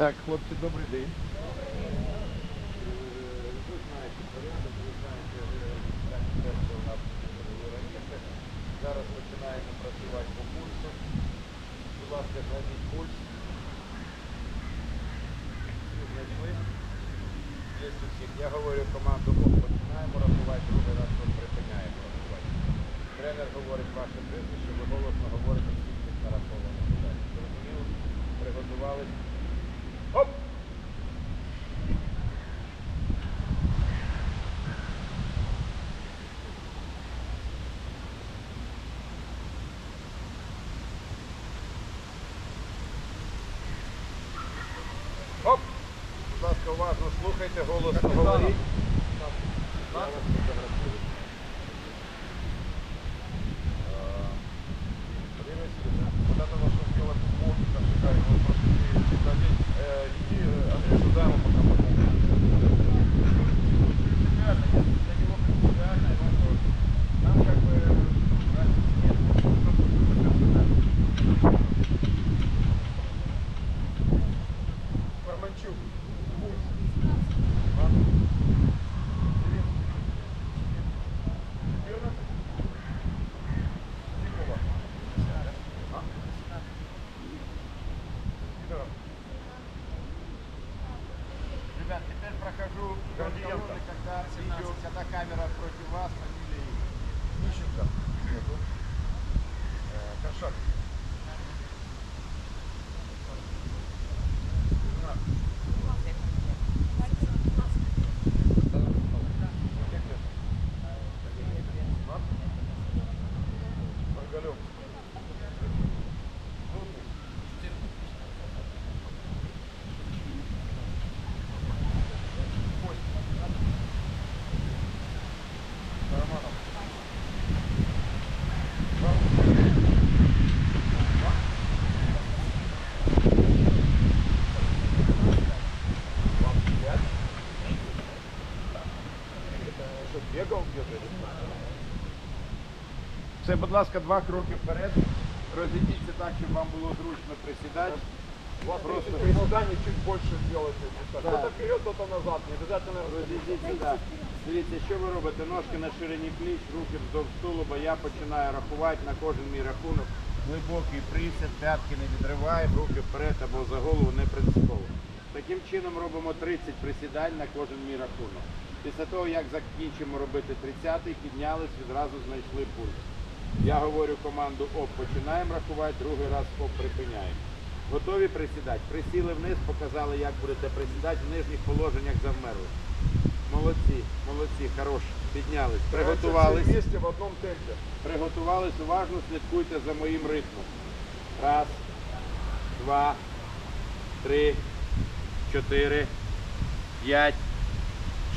Так, хлопці, добрий день. Ви знаєте порядок, ви знаєте, те, що у нас раніше. Зараз починаємо працювати по пульсу. Будь ласка, знайдіть у. Я говорю команду, починаємо рахувати, другий раз припиняємо рахувати. Тренер говорить ваше прізвище, ви голосно говорите всіх цих нарахованих. Зрозуміло? Приготувались. Оп! Оп! Будь ласка, уважно слухайте, голосно говоріть. Ребят, теперь прохожу колонны, когда видео, когда камера против вас, фамилия и Или что? Це, будь ласка, два кроки вперед. Розійдіться так, щоб вам було зручно присідати. У вас Просто- просто чуть больше сделайте. Кто-то вперед, кто-то назад. Не обязательно Розійдіться, так. Дивіться, що ви робите? Ножки на ширині пліч, руки вздовж тулуба. Я починаю рахувати на кожен мій рахунок. Глибокий присід, п'ятки не відриваємо, руки вперед або за голову не принципово. Таким чином робимо 30 присідань на кожен мій рахунок. Після того, як закінчимо робити 30-й, піднялись, відразу знайшли пульс. Я говорю команду ОП, починаємо рахувати, другий раз ОП припиняємо. Готові присідати? Присіли вниз, показали, як будете присідати, в нижніх положеннях завмерли. Молодці, молодці, хорош, піднялись, приготувались. В одном темпе. Приготувались уважно, слідкуйте за моїм ритмом. Раз, два, три, чотири, п'ять,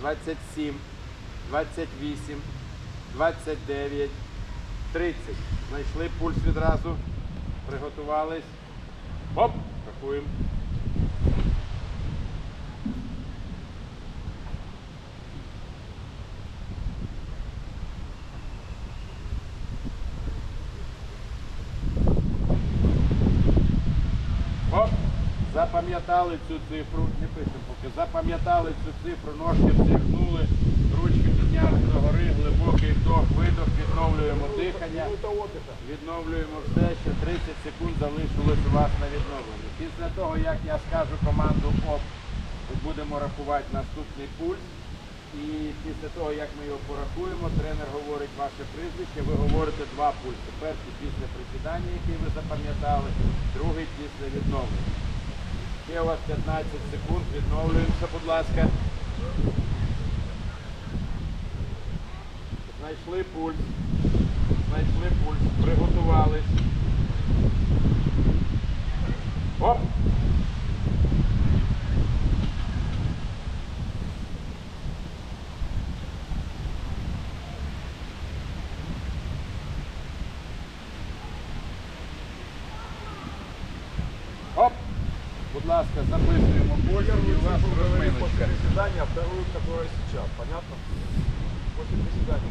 27, 28, 29, 30. Знайшли пульс відразу. Приготувались. Оп! Рахуємо. Оп! Запам'ятали цю цифру, не пишемо поки, запам'ятали цю цифру, ножки встряхнули, ручки підняли догори, глибокий вдох, видох, відновлюємо дихання, відновлюємо все, ще 30 секунд залишилось у вас на відновлення. Після того, як я скажу команду ОП, будемо рахувати наступний пульс. І після того, як ми його порахуємо, тренер говорить ваше прізвище, ви говорите два пульси. Перший після присідання, який ви запам'ятали, другий після відновлення. Ще у вас 15 секунд, відновлюємося, будь ласка. Знайшли пульс. Знайшли пульс, приготувались. Оп! Ласка, записуємо пользу і у вас цифру после розминочка. приседания, а вторую, которая сейчас. Понятно? После приседания.